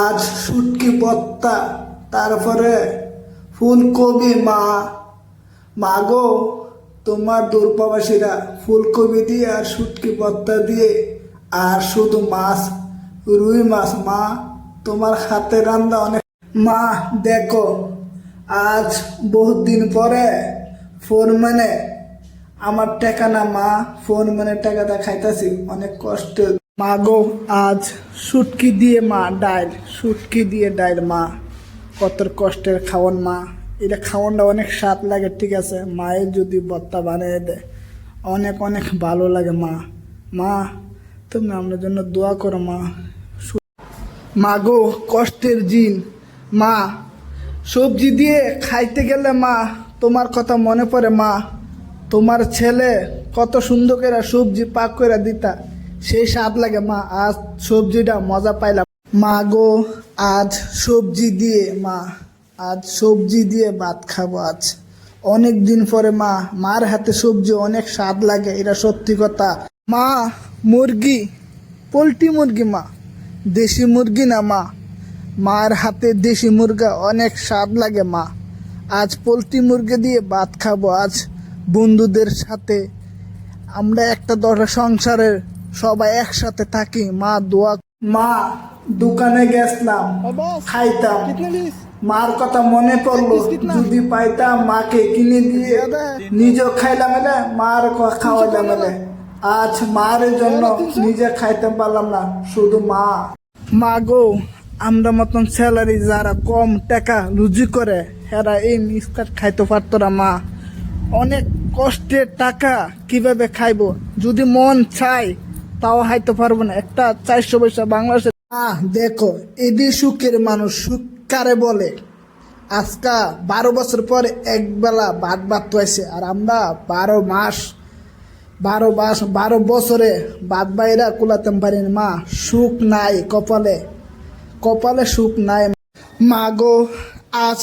আজ শুটকি বত্তা, তারপরে ফুলকপি, মা। মাগো, তোমার দূরপ্রবাসীরা ফুলকপি দিয়ে আর শুটকি বত্তা দিয়ে, আর শুধু মাছ, রুই মাছ। মা, তোমার হাতে রান্না অনেক। মা, দেখো, আজ বহুত দিন পরে ফোন মানে। আমার টাকা না, মা, ফোন মানে টাকাটা খাইতাছি, অনেক কষ্ট। মা গো আজ সুটকি দিয়ে মা ডাইল, শুটকি দিয়ে ডাইল মা। কত কষ্টের খাওয়ান মা। এটা খাওয়ানটা অনেক স্বাদ লাগে, ঠিক আছে? মায়ের যদি বত্তা বানিয়ে দেয় অনেক অনেক ভালো লাগে মা। মা, তুমি আমার জন্য দোয়া করো মা। মা গো কষ্টের জিন। মা, সবজি দিয়ে খাইতে গেলে মা, তোমার কথা মনে পড়ে মা। তোমার ছেলে কত সুন্দর করে সবজি পাক করে দিতা। সেই স্বাদ লাগে। মা, আজ সবজিটা মজা পাইলাম। মা গো, আজ সবজি দিয়ে, মা, আজ সবজি দিয়ে ভাত খাব আজ। অনেক দিন পরে মা, মার হাতে সবজি, অনেক স্বাদ লাগে, এটা সত্যি কথা। মা, মুরগি, পোলট্রি মুরগি মা, দেশি মুরগি না মা। মার হাতে দেশি মুরগা, অনেক স্বাদ লাগে মা। আজ পোলট্রি মুরগি দিয়ে ভাত খাব আজ। বন্ধুদের সাথে আমরা একটা দশটা সংসারের সবাই একসাথে থাকি, মা দোয়া মা, দোকানে গেছিলাম, খাইতাম। মার কথা মনে পড়ল, যদি পাইতাম মাকে কিনে দিয়ে নিজে খাইলাম এলে মার খাওয়াইলাম এলে আজ মার জন্য নিজে খাইতে পারলাম না, শুধু মা। মা গো, আমরা মতন স্যালারি যারা কম টাকা রুজি করে, হেরা এই মিসকাট খাইতে পারতো না, মা। অনেক কষ্টের টাকা কীভাবে খাইবো? যদি মন চাই তাও হাইতে পারব না। একটা চারশো পয়সা বাংলাদেশে আহ দেখো, এদি সুখের মানুষ সুখ কারে বলে? আজকা বারো বছর পরে একবেলা ভাত ভাত হয়েছে আর আমরা বারো মাস বারো মাস, বারো বছরে বাদ বাইরা কুলাতে পারি মা, সুখ নাই কপালে। কপালে সুখ নাই। মা গো, আজ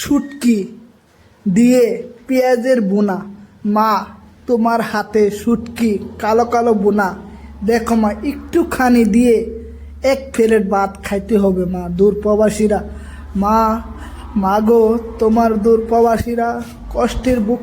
শুটকি দিয়ে পেঁয়াজের বোনা। মা, তোমার হাতে শুটকি কালো কালো বোনা। দেখো মা, একটুখানি দিয়ে এক প্লেট ভাত খাইতে হবে মা দূর প্রবাসীরা মা মাগো তোমার দূর প্রবাসীরা কষ্টের বুক